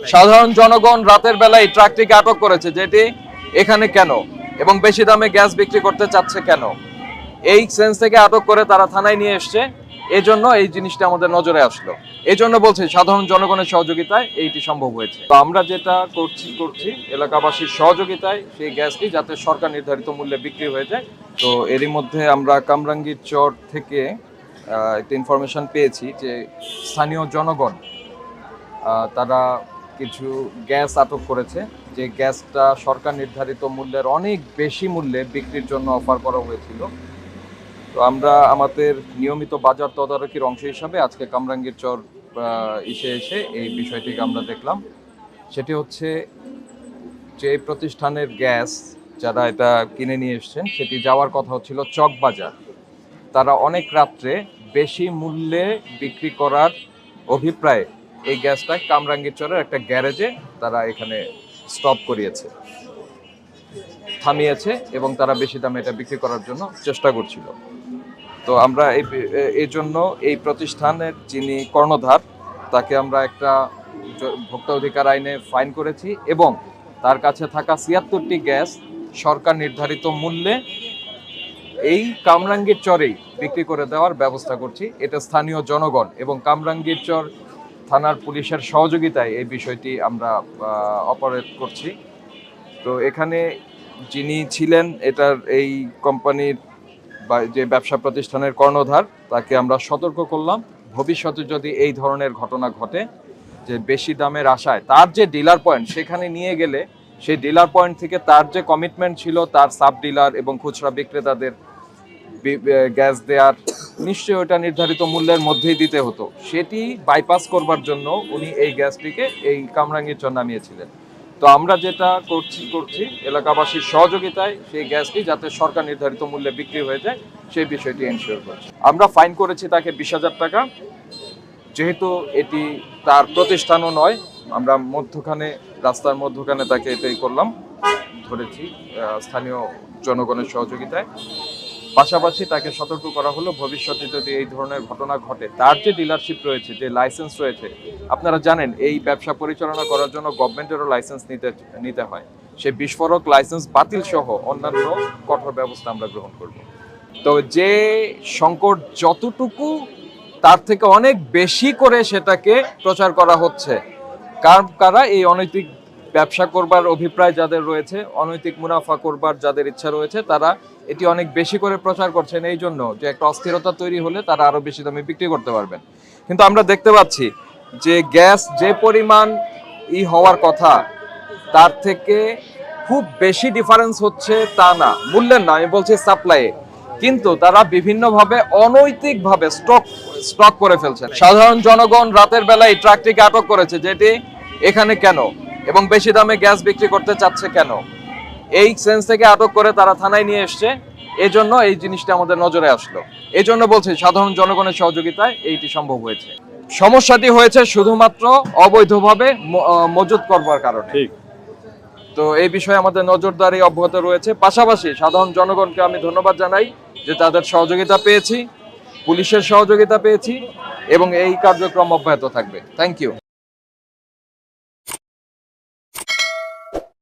সাধারণ জনগণ রাতের বেলায় ট্রাকটিকে আটক করেছে, যেটি এখানে কেন? এবং বেশি দামে গ্যাস বিক্রি করতে চাচ্ছে কেন? এই সেন্স থেকে আটক করে তারা থানায় নিয়ে এসছে এই জন্য এই জিনিসটা আমাদের নজরে আসলো। এই জন্য বলছি, সাধারণ জনগণের সহযোগিতায় এইটি সম্ভব হয়েছে। তো আমরা যেটা করছি করছি, এলাকাবাসীর সহযোগিতায় সেই গ্যাসটি যাতে সরকার নির্ধারিত মূল্যে বিক্রি হয়ে যায়। তো এরই মধ্যে আমরা কামরাঙ্গীর চর থেকে একটা ইনফরমেশন পেয়েছি যে স্থানীয় জনগণ তারা কিছু গ্যাস আটক করেছে। যে গ্যাসটা সরকার নির্ধারিত মূল্যের অনেক বেশি মূল্যে বিক্রির জন্য অফার করা হয়েছিল। তো আমরা আমাদের নিয়মিত বাজার তদারকির অংশ হিসাবে আজকে কামরাঙ্গীর চর ইসে এসে এই বিষয়টিকে আমরা দেখলাম। সেটি হচ্ছে যে প্রতিষ্ঠানের গ্যাস যারা এটা কিনে নিয়ে এসছেন, সেটি যাওয়ার কথা হচ্ছিল চকবাজার। তারা অনেক রাত্রে বেশি মূল্যে বিক্রি করার অভিপ্রায়ে এই গ্যাসটা কামরাঙ্গীরচরের একটা গ্যারেজে তারা এখানে স্টপ করিয়েছে, থামিয়েছে এবং তারা বেশি দামে এটা বিক্রি করার জন্য চেষ্টা করছিল। তো আমরা এই এই জন্য এই প্রতিষ্ঠানের যিনি কর্ণধার, তাকে আমরা একটা ভোক্তা অধিকার আইনে ফাইন করেছি এবং তার কাছে থাকা ছিয়াত্তরটি গ্যাস সরকার নির্ধারিত মূল্যে এই কামরাঙ্গীর চরেই বিক্রি করে দেওয়ার ব্যবস্থা করছি। এটা স্থানীয় জনগণ এবং কামরাঙ্গীর চর থানার পুলিশের সহযোগিতায় এই বিষয়টি আমরা অপারেট করছি। তো এখানে যিনি ছিলেন, এটার এই কোম্পানির বা যে ব্যবসা প্রতিষ্ঠানের কর্ণধার, তাকে আমরা সতর্ক করলাম। ভবিষ্যতে যদি এই ধরনের ঘটনা ঘটে, যে বেশি দামের আশায় তার যে ডিলার পয়েন্ট সেখানে নিয়ে গেলে সেই ডিলার পয়েন্ট থেকে তার যে কমিটমেন্ট ছিল, তার সাব ডিলার এবং খুচরা বিক্রেতাদের গ্যাস দেওয়ার নিশ্চয়ই ওটা নির্ধারিত মূল্যের মধ্যেই দিতে হতো। সেটি বাইপাস করবার জন্য উনি এই গ্যাসটিকে এই কামরাঙ্গীর চর নামিয়েছিলেন। তো আমরা যেটা করছি করছি এলাকাবাসীর সহযোগিতায় সেই গ্যাসটি যাতে সরকার নির্ধারিত মূল্যে বিক্রি হয়ে যায়, সেই বিষয়টি এনশিওর করছি। আমরা ফাইন করেছি তাকে বিশ হাজার টাকা। যেহেতু এটি তার প্রতিষ্ঠানও নয়, আমরা মধ্যখানে, রাস্তার মধ্যখানে তাকে এটাই করলাম। ধরেছি স্থানীয় জনগণের সহযোগিতায়। পাশাপাশি তাকে সতর্ক করা হলো, ভবিষ্যতে যদি এই ধরনের ঘটনা ঘটে, তার যে ডিলারশিপ রয়েছে, যে লাইসেন্স রয়েছে, আপনারা জানেন, এই ব্যবসা পরিচালনা করার জন্য গভর্নমেন্টেরও লাইসেন্স নিতে নিতে হয়। সে বিস্ফোরক লাইসেন্স বাতিল সহ অন্যান্য কঠোর ব্যবস্থা আমরা গ্রহণ করব। তো যে সংকট যতটুকু, তার থেকে অনেক বেশি করে সেটাকে প্রচার করা হচ্ছে। কারা এই অনৈতিক ব্যবসা করবার অভিপ্রায় যাদের রয়েছে, অনৈতিক মুনাফা করবার যাদের ইচ্ছা রয়েছে, তারা এটি অনেক বেশি করে প্রচার করছেন এই জন্য যে একটা অস্থিরতা তৈরি হলে তারা আরও বেশি দামে বিক্রি করতে পারবেন। কিন্তু আমরা দেখতে পাচ্ছি যে গ্যাস যে পরিমাণ ই হওয়ার কথা, তার থেকে খুব বেশি ডিফারেন্স হচ্ছে তা না, মূল্যের না, আমি বলছি সাপ্লাইয়ে কিন্তু তারা বিভিন্নভাবে অনৈতিকভাবে স্টক স্টক করে ফেলছেন। সাধারণ জনগণ রাতের বেলায় ট্রাকটিকে আটক করেছে, যেটি এখানে কেন? এবং বেশি দামে গ্যাস বিক্রি করতে চাচ্ছে কেন? এই সেন্স থেকে আটক করে তারা থানায় নিয়ে এসছে। এই জন্য এই জিনিসটা আমাদের নজরে আসলো। এই জন্য বলছি সাধারণ জনগণের সহযোগিতায় এইটি সম্ভব হয়েছে। সমস্যাটি হয়েছে শুধুমাত্র অবৈধভাবে মজুত করবার কারণে। ঠিক। তো এই বিষয়ে আমাদের নজরদারি অব্যাহত রয়েছে। পাশাপাশি সাধারণ জনগণকে আমি ধন্যবাদ জানাই যে তাদের সহযোগিতা পেয়েছি পুলিশের সহযোগিতা পেয়েছি এবং এই কার্যক্রম অব্যাহত থাকবে। Thank you